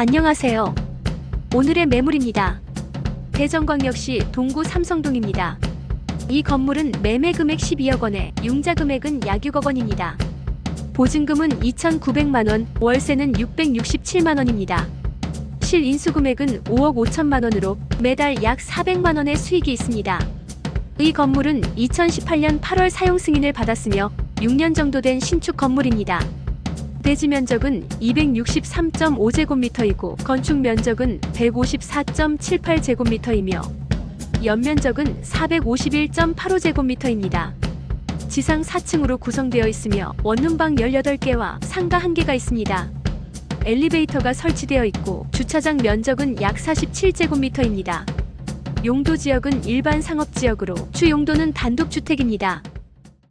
안녕하세요. 오늘의 매물입니다. 대전광역시 동구 삼성동입니다. 이 건물은 매매 금액 12억 원에 융자 금액은 약 6억 원입니다. 보증금은 2,900만 원, 월세는 667만 원입니다. 실 인수 금액은 5억 5천만 원으로 매달 약 400만 원의 수익이 있습니다. 이 건물은 2018년 8월 사용 승인을 받았으며 6년 정도 된 신축 건물입니다. 대지 면적은 263.5제곱미터이고 건축 면적은 154.78제곱미터이며 연면적은 451.85제곱미터입니다. 지상 4층으로 구성되어 있으며 원룸방 18개와 상가 1개가 있습니다. 엘리베이터가 설치되어 있고 주차장 면적은 약 47제곱미터입니다. 용도 지역은 일반 상업 지역으로 주 용도는 단독 주택입니다.